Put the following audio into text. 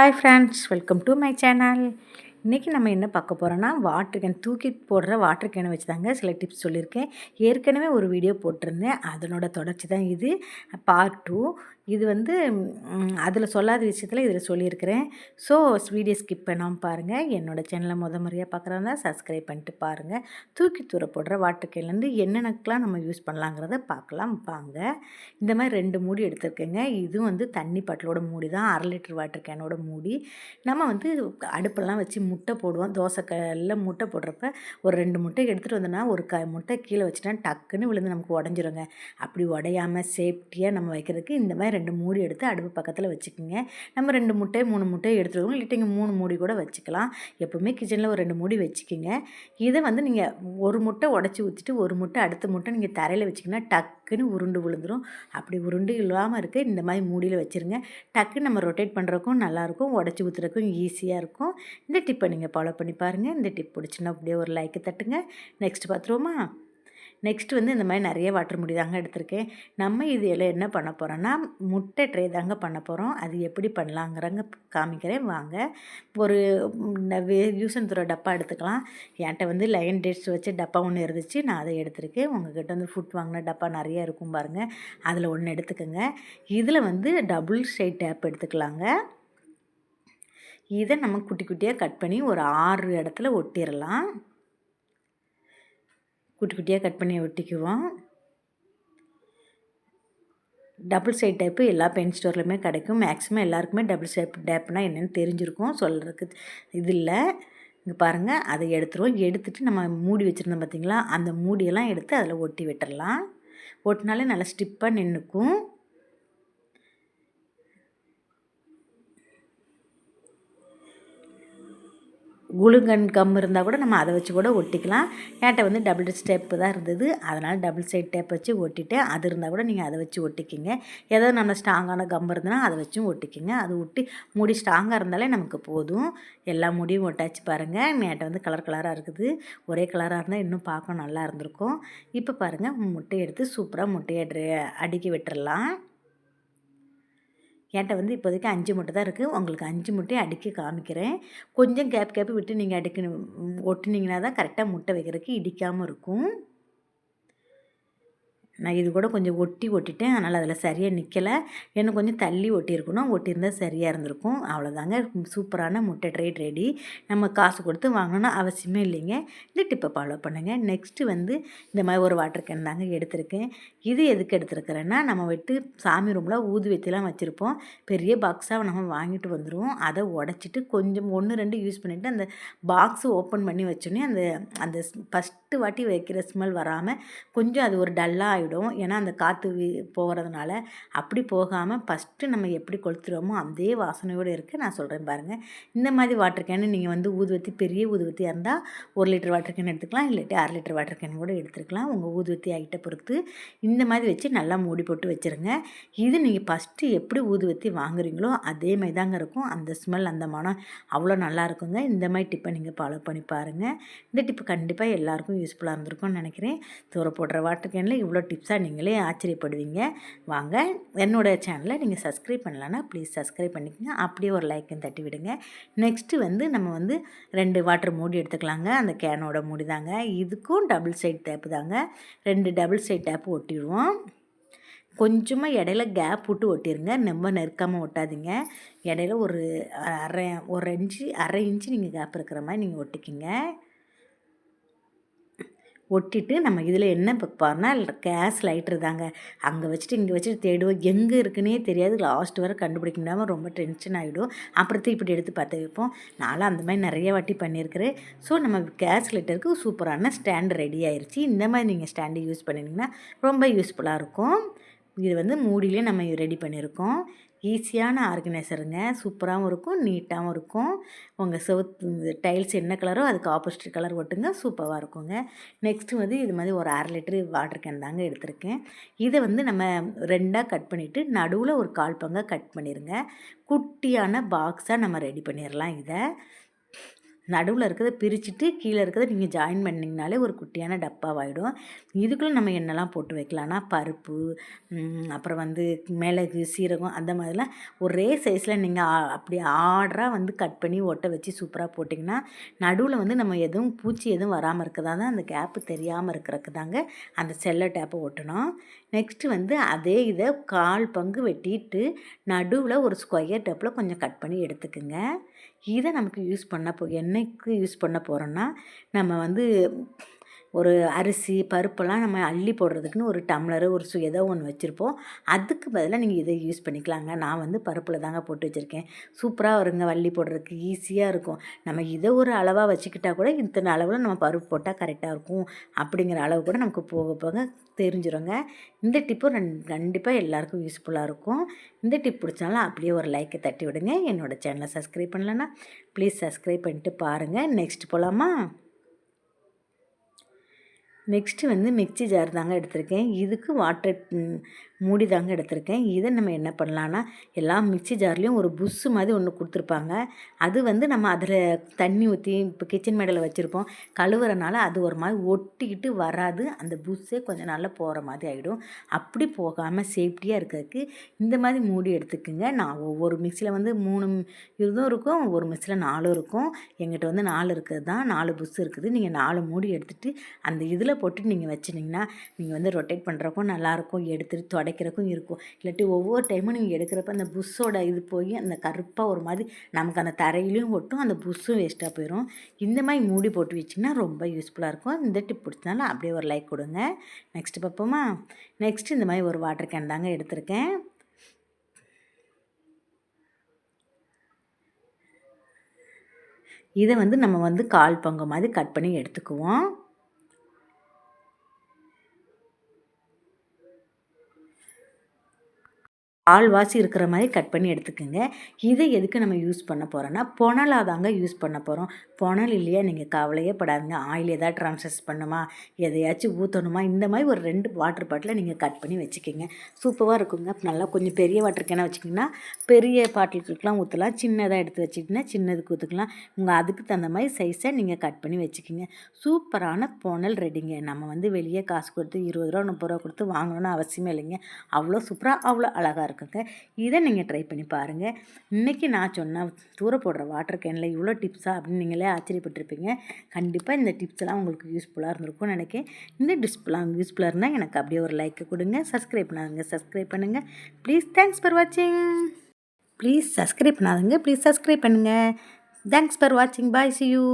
Hi friends welcome to my channel இன்றைக்கி நம்ம என்ன பார்க்க போகிறோன்னா வாட்டர் கேன் தூக்கி போடுற வாட்டர் கேனை வச்சு தாங்க சில டிப்ஸ் சொல்லியிருக்கேன். ஏற்கனவே ஒரு வீடியோ போட்டிருந்தேன். அதனோட தொடர்ச்சி தான் இது. பார்ட் டூ இது வந்து அதில் சொல்லாத விஷயத்தில் இதில் சொல்லியிருக்கிறேன். ஸோ வீடியோ ஸ்கிப் பண்ணாமல் பாருங்கள் என்னோடய சேனலை முத முறையாக பார்க்குறாங்க சப்ஸ்கிரைப் பண்ணிட்டு பாருங்கள் தூக்கி தூர போடுற வாட்டர் கேன்லேருந்து என்னென்னக்கெலாம் நம்ம யூஸ் பண்ணலாங்கிறத பார்க்கலாம் வாங்க. இந்த மாதிரி ரெண்டு மூடி எடுத்துருக்கேங்க. இதுவும் வந்து தண்ணி பாட்டிலோட மூடி தான். அரை லிட்டர் வாட்டர் கேனோட மூடி. நம்ம வந்து அடுப்பெல்லாம் வச்சு முட்டை போடுவோம். தோசைக்கல்ல முட்டை போடுறப்ப ஒரு ரெண்டு முட்டை எடுத்துகிட்டு வந்தோன்னா ஒரு க முட்டை கீழே வச்சுட்டா டக்குன்னு விழுந்து நமக்கு உடஞ்சிருங்க. அப்படி உடையாமல் சேஃப்டியாக நம்ம வைக்கிறதுக்கு இந்த மாதிரி ரெண்டு மூடி எடுத்து அடுப்பு பக்கத்தில் வச்சுக்கோங்க. நம்ம ரெண்டு முட்டை மூணு முட்டை எடுத்துருவோம் இல்லாட்டி மூணு மூடி கூட வச்சுக்கலாம். எப்போவுமே கிச்சனில் ஒரு ரெண்டு மூடி வச்சுக்கோங்க. இதை வந்து நீங்கள் ஒரு முட்டை உடச்சி ஊற்றிட்டு ஒரு முட்டை அடுத்த முட்டை நீங்கள் தரையில் வச்சிங்கன்னா டக்குன்னு உருண்டு விழுந்துடும் அப்படி உருண்டு இல்லாமல் இருக்க இந்த மாதிரி மூடியில் வச்சுருங்க. டக்குன்னு நம்ம ரொட்டேட் பண்ணுறக்கும் நல்லாயிருக்கும். உடச்சி ஊற்றுறக்கும் ஈஸியாக இருக்கும். இந்த டிப்பை நீங்கள் ஃபாலோ பண்ணி பாருங்கள் இந்த டிப் பிடிச்சின்னா அப்படியே ஒரு லைக்கு தட்டுங்க. நெக்ஸ்ட் பார்த்துருவோமா? நெக்ஸ்ட் வந்து இந்த மாதிரி நிறைய வாட்டர் முடி தாங்க எடுத்திருக்கேன். நம்ம இது எல்லாம் என்ன பண்ண போகிறோன்னா முட்டை ட்ரே தாங்க பண்ண போகிறோம் அது எப்படி பண்ணலாங்கிறங்க காமிக்கிறேன். வாங்க. ஒரு யூசன் துறை டப்பா எடுத்துக்கலாம். என்கிட்ட வந்து லயன் டேட்ஸ் வச்சு டப்பா ஒன்று இருந்துச்சு. நான் அதை எடுத்திருக்கேன். உங்ககிட்ட வந்து ஃபுட் வாங்கின டப்பா நிறைய இருக்கும் பாருங்கள் அதில் ஒன்று எடுத்துக்கோங்க. இதில் வந்து டபுள் ஷைட் டேப் எடுத்துக்கலாங்க. இதை நம்ம குட்டி குட்டியாக கட் பண்ணி ஒரு ஆறு இடத்துல ஒட்டிடலாம் குட்டி குட்டியாக கட் பண்ணி ஒட்டிக்குவோம். டபுள் சைட் டைப்பு எல்லா பென் ஸ்டோர்லையுமே கிடைக்கும். மேக்ஸிமம் எல்லாருக்குமே டபுள் சைட் டேப்னால் என்னென்னு தெரிஞ்சிருக்கும் சொல்கிறதுக்கு இது இல்லை. இங்கே பாருங்கள் அதை எடுத்துருவோம். எடுத்துகிட்டு நம்ம மூடி வச்சுருந்தோம் பார்த்திங்களா அந்த மூடியெல்லாம் எடுத்து அதில் ஒட்டி விட்டுடலாம் ஒட்டினாலே நல்லா ஸ்டிப்பாக நின்றுக்கும் குளுங்கன் கம் இருந்தால் கூட நம்ம அதை வச்சு கூட ஒட்டிக்கலாம். என்கிட்ட வந்து டபுள் ஸ்டெப்பு தான் இருந்தது. அதனால் டபுள் சைட் டேப் வச்சு ஒட்டிட்டேன். அது இருந்தால் கூட நீங்கள் அதை வச்சு ஒட்டிக்கிங்க. ஏதோ நம்ம ஸ்ட்ராங்கான கம் இருந்ததுன்னா அதை வச்சும் ஒட்டிக்கிங்க. அது ஒட்டி முடி ஸ்ட்ராங்காக இருந்தாலே நமக்கு போதும். எல்லா முடியும் ஒட்டாச்சு பாருங்கள் என்கிட்ட வந்து கலர் கலராக இருக்குது. ஒரே கலராக இருந்தால் இன்னும் பார்க்க நல்லா இருந்திருக்கும். இப்போ பாருங்கள் முட்டையை எடுத்து சூப்பராக முட்டையை அடுக்கி விட்டுறலாம். என்கிட்ட வந்து இப்போதைக்கு அஞ்சு முட்டை தான் இருக்குது உங்களுக்கு அஞ்சு முட்டையை அடுக்கி காமிக்கிறேன். கொஞ்சம் கேப் கேப் விட்டு நீங்கள் அடுக்கணும் ஒட்டுனீங்கன்னா தான் கரெக்டாக முட்டை வைக்கிறதுக்கு இடிக்காமல் இருக்கும். நான் இது கூட கொஞ்சம் ஒட்டி ஒட்டிட்டேன். அதனால் அதில் சரியாக நிற்கலை இன்னும் கொஞ்சம் தள்ளி ஒட்டியிருக்கணும். ஒட்டியிருந்தால் சரியாக இருந்திருக்கும். அவ்வளோதாங்க சூப்பரான முட்டை ட்ரேட் ரெடி. நம்ம காசு கொடுத்து வாங்கணும்னு அவசியமே இல்லைங்க. இந்த டிப்பை ஃபாலோ பண்ணுங்கள் நெக்ஸ்ட்டு வந்து இந்த மாதிரி ஒரு வாட்டர் கேன் தாங்க எடுத்திருக்கேன். இது எதுக்கு எடுத்துருக்கிறேன்னா நம்ம விட்டு சாமி ரூமில் ஊதுவத்திலாம் வச்சுருப்போம். பெரிய பாக்ஸாக நம்ம வாங்கிட்டு வந்துடுவோம் அதை உடச்சிட்டு கொஞ்சம் ஒன்று ரெண்டு யூஸ் பண்ணிவிட்டு அந்த பாக்ஸு ஓப்பன் பண்ணி வச்சோன்னே அந்த அந்த ஃபஸ்ட்டு வாட்டி வைக்கிற ஸ்மெல் வராமல் கொஞ்சம் அது ஒரு டல்லாக ஆகிடும் ஏன்னா அந்த காற்று போகிறதுனால அப்படி போகாமல் ஃபஸ்ட்டு நம்ம எப்படி கொளுத்துறோமோ அதே வாசனையோடு இருக்குது நான் சொல்கிறேன் பாருங்கள் இந்த மாதிரி வாட்டர் கேனு நீங்கள் வந்து ஊதுவத்தி பெரிய ஊதுவத்தியாக இருந்தால் ஒரு லிட்டர் வாட்டர் கேன் எடுத்துக்கலாம். இல்லாட்டி அரை லிட்டர் வாட்டர் கேன் கூட எடுத்துக்கலாம். உங்கள் ஊதுவத்தி ஆகிட்ட பொறுத்து இந்த மாதிரி வச்சு நல்லா மூடி போட்டு வச்சுருங்க. இது நீங்கள் ஃபஸ்ட்டு எப்படி ஊதுவத்தி வாங்குறீங்களோ அதே மாதிரி தாங்க இருக்கும். அந்த ஸ்மெல் அந்த மனம் அவ்வளோ நல்லா இருக்குங்க. இந்த மாதிரி டிப்பை நீங்கள் ஃபாலோ பண்ணி பாருங்கள் இந்த டிப்பு கண்டிப்பாக எல்லாருக்கும் யூஸ்ஃபுல்லாக இருந்திருக்கும்னு நினைக்கிறேன். தூர போடுற வாட்டர் கேனில் இவ்வளோ டிப்ஸாக நீங்களே ஆச்சரியப்படுவீங்க. வாங்க என்னோடய சேனலை நீங்கள் சப்ஸ்கிரைப் பண்ணலன்னா ப்ளீஸ் சப்ஸ்கிரைப் பண்ணிக்கோங்க. அப்படியே ஒரு லைக்கும் தட்டி விடுங்க. நெக்ஸ்ட்டு வந்து நம்ம வந்து ரெண்டு வாட்டர் மூடி எடுத்துக்கலாங்க. அந்த கேனோட மூடி தாங்க. இதுக்கும் டபுள் சைட் டேப்பு தாங்க. ரெண்டு டபுள் சைட் டேப்பு ஒட்டிடுவோம். கொஞ்சமாக இடையில கேப் விட்டு ஒட்டிடுங்க ரொம்ப நெருக்காமல் ஒட்டாதீங்க. இடையில ஒரு அரை ஒரு இன்ச்சு அரை இன்ச்சு நீங்கள் கேப் இருக்கிற மாதிரி நீங்கள் ஒட்டிக்கிங்க. ஒட்டிட்டு நம்ம இதில் என்ன வைப்பார்னா கேஸ் லைட்ரு தாங்க. அங்கே வச்சுட்டு இங்கே வச்சுட்டு தேடுவோம். எங்கே இருக்குன்னே தெரியாது. லாஸ்ட் வரை கண்டுபிடிக்க முடியாமல் ரொம்ப டென்ஷன் ஆகிடும் அப்புறத்தை இப்படி எடுத்து பார்த்து வைப்போம். நானும் அந்த மாதிரி நிறைய வாட்டி பண்ணியிருக்கிறேன். ஸோ நம்ம கேஸ் லைட்டருக்கு சூப்பரான ஸ்டாண்டு ரெடி ஆயிடுச்சு இந்த மாதிரி நீங்கள் ஸ்டாண்டு யூஸ் பண்ணிங்கன்னா ரொம்ப யூஸ்ஃபுல்லாக இருக்கும். இது வந்து மூடியிலே நம்ம ரெடி பண்ணியிருக்கோம். ஈஸியான ஆர்கனைசருங்க. சூப்பராகவும் இருக்கும் நீட்டாகவும் இருக்கும். உங்கள் செவத்து டைல்ஸ் என்ன கலரோ அதுக்கு ஆப்போசிட் கலர் ஒட்டுங்க சூப்பராக இருக்குங்க. நெக்ஸ்ட்டு வந்து இது மாதிரி ஒரு அரை லிட்டரு வாட்டர் கேன் தாங்க எடுத்திருக்கேன். இதை வந்து நம்ம ரெண்டாக கட் பண்ணிவிட்டு நடுவில் ஒரு கால் பங்காக கட் பண்ணிடுங்க குட்டியான பாக்ஸாக நம்ம ரெடி பண்ணிடலாம் இதை. நடுவில் இருக்கிறத பிரிச்சுட்டு கீழே இருக்கிறத நீங்கள் ஜாயின் பண்ணிங்கனாலே ஒரு குட்டியான டப்பாவாகிடும் இதுக்குள்ளே நம்ம என்னெல்லாம் போட்டு வைக்கலாம்னா பருப்பு அப்புறம் வந்து மிளகு சீரகம் அந்த மாதிரிலாம் ஒரே சைஸில் நீங்கள் அப்படி ஆர்டராக வந்து கட் பண்ணி ஒட்ட வச்சு சூப்பராக போட்டிங்கன்னா நடுவில் வந்து நம்ம எதுவும் பூச்சி எதுவும் வராமல் இருக்கதா தான் அந்த கேப்பு தெரியாமல் இருக்கிறக்கு தாங்க அந்த செல்ல டேப்பை ஒட்டணும். நெக்ஸ்ட்டு வந்து அதே இதை கால் பங்கு வெட்டிட்டு நடுவில் ஒரு ஸ்கொயர் டேப்பில் கொஞ்சம் கட் பண்ணி எடுத்துக்குங்க. இதை நமக்கு யூஸ் பண்ண போ என்னைக்கு யூஸ் பண்ண போகிறோன்னா நம்ம வந்து ஒரு அரிசி பருப்பெல்லாம் நம்ம அள்ளி போடுறதுக்குன்னு ஒரு டம்ளரு ஒரு சு ஏதோ ஒன்று வச்சுருப்போம். அதுக்கு பதிலாக நீங்கள் இதை யூஸ் பண்ணிக்கலாங்க. நான் வந்து பருப்பில் தாங்க போட்டு வச்சுருக்கேன். சூப்பராக வருங்க வள்ளி போடுறதுக்கு. ஈஸியாக இருக்கும். நம்ம இதை ஒரு அளவாக வச்சுக்கிட்டால் கூட இத்தனை அளவில் நம்ம பருப்பு போட்டால் கரெக்டாக இருக்கும். அப்படிங்கிற அளவு கூட நமக்கு போக போக தெரிஞ்சிருங்க. இந்த டிப்பும் கண்டிப்பாக எல்லாருக்கும் யூஸ்ஃபுல்லாக இருக்கும். இந்த டிப் பிடிச்சாலும் அப்படியே ஒரு லைக்கை தட்டி விடுங்க. என்னோடய சேனலை சப்ஸ்கிரைப் பண்ணலன்னா ப்ளீஸ் சப்ஸ்கிரைப் பண்ணிட்டு பாருங்கள் நெக்ஸ்ட் போகலாமா நெக்ஸ்ட்டு வந்து மிக்சி ஜார் தாங்க எடுத்திருக்கேன். இதுக்கு வாட்டர் மூடி தாங்க எடுத்திருக்கேன். இதை நம்ம என்ன பண்ணலான்னா எல்லா மிக்சி ஜார்லேயும் ஒரு புஸ்ஸு மாதிரி ஒன்று கொடுத்துருப்பாங்க. அது வந்து நம்ம அதில் தண்ணி ஊற்றி இப்போ கிச்சன் மேடையில் வச்சுருப்போம் கழுவுறனால அது ஒரு மாதிரி ஒட்டிக்கிட்டு வராது. அந்த புஸ்ஸே கொஞ்சம் நாளில் போகிற மாதிரி ஆகிடும் அப்படி போகாமல் சேஃப்டியாக இருக்கிறதுக்கு இந்த மாதிரி மூடி எடுத்துக்குங்க. நான் ஒவ்வொரு மிக்சியில் வந்து மூணு இதுவும் இருக்கும் ஒவ்வொரு மிக்சியில் நாலும் இருக்கும். எங்கிட்ட வந்து நாலு இருக்கிறது தான். நாலு புஸ் இருக்குது. நீங்கள் நாலு மூடி எடுத்துகிட்டு அந்த இதில் போட்டு நீங்கள் வச்சுனிங்கன்னா நீங்கள் வந்து ரொட்டேட் பண்ணுறக்கும் நல்லாயிருக்கும் எடுத்துகிட்டு துடைக்கிறக்கும் இருக்கும். இல்லாட்டி ஒவ்வொரு டைமும் நீங்கள் எடுக்கிறப்ப அந்த புஷ்ஷோட இது போய் அந்த கருப்பாக ஒரு மாதிரி நமக்கு அந்த தரையிலையும் ஒட்டும் அந்த புஷ்ஷும் வேஸ்ட்டாக போயிடும் இந்த மாதிரி மூடி போட்டு வச்சிங்கன்னா ரொம்ப யூஸ்ஃபுல்லாக இருக்கும். இந்த டிப் பிடிச்சனால அப்படியே ஒரு லைக் கொடுங்க. நெக்ஸ்ட்டு பார்ப்போமா? நெக்ஸ்ட் இந்த மாதிரி ஒரு வாட்டர் கேன் தாங்க எடுத்திருக்கேன். இதை வந்து நம்ம வந்து கால் பங்கு மாதிரி கட் பண்ணி எடுத்துக்குவோம். ஆள்வாசி இருக்கிற மாதிரி கட் பண்ணி எடுத்துக்கோங்க. இதை எதுக்கு நம்ம யூஸ் பண்ண போகிறோன்னா புனலாக தாங்க யூஸ் பண்ண போகிறோம் புனல் இல்லையா நீங்கள் கவலையே படாதுங்க. ஆயில் எதாவது ட்ரான்ஸ்ஃபர்ஸ் பண்ணுமா எதையாச்சும் ஊற்றணுமா இந்த மாதிரி ஒரு ரெண்டு வாட்டர் பாட்டில் நீங்கள் கட் பண்ணி வச்சுக்கோங்க. சூப்பராக இருக்குங்க. நல்லா கொஞ்சம் பெரிய வாட்டர் கேனாக வச்சுக்கிங்கன்னா பெரிய பாட்டில்களுக்கெலாம் ஊற்றலாம் சின்னதாக எடுத்து வச்சுக்கிட்டிங்கன்னா சின்னதுக்கு ஊற்றுக்கலாம் உங்கள் அதுக்கு தகுந்த மாதிரி சைஸை நீங்கள் கட் பண்ணி வச்சுக்கிங்க. சூப்பரான புனல் ரெடிங்க நம்ம வந்து வெளியே காசு கொடுத்து இருபது ரூபா முப்பது ரூபா கொடுத்து வாங்கணும்னு அவசியமே இல்லைங்க. அவ்வளோ சூப்பராக அவ்வளோ அழகாக இருக்கும். இருக்குங்க இதை நீங்கள் ட்ரை பண்ணி பாருங்கள் இன்றைக்கி நான் சொன்ன தூர போடுற வாட்டர் கேனில் இவ்வளோ டிப்ஸாக அப்படின்னு நீங்களே ஆச்சரியப்பட்டிருப்பீங்க. கண்டிப்பாக இந்த டிப்ஸ்லாம் உங்களுக்கு யூஸ்ஃபுல்லாக இருந்திருக்கும்னு நினைக்கிறேன். இந்த டிப்ஸ்லாம் யூஸ்ஃபுல்லாக இருந்தால் எனக்கு அப்படியே ஒரு லைக்கு கொடுங்க. சப்ஸ்கிரைப் பண்ணாதுங்க. சப்ஸ்கிரைப் பண்ணுங்கள் ப்ளீஸ் தேங்க்ஸ் ஃபார் வாட்சிங் ப்ளீஸ் சப்ஸ்கிரைப் பண்ணாதுங்க. ப்ளீஸ் சப்ஸ்கிரைப் பண்ணுங்கள் தேங்க்ஸ் ஃபார் வாட்சிங் பாய் சி யூ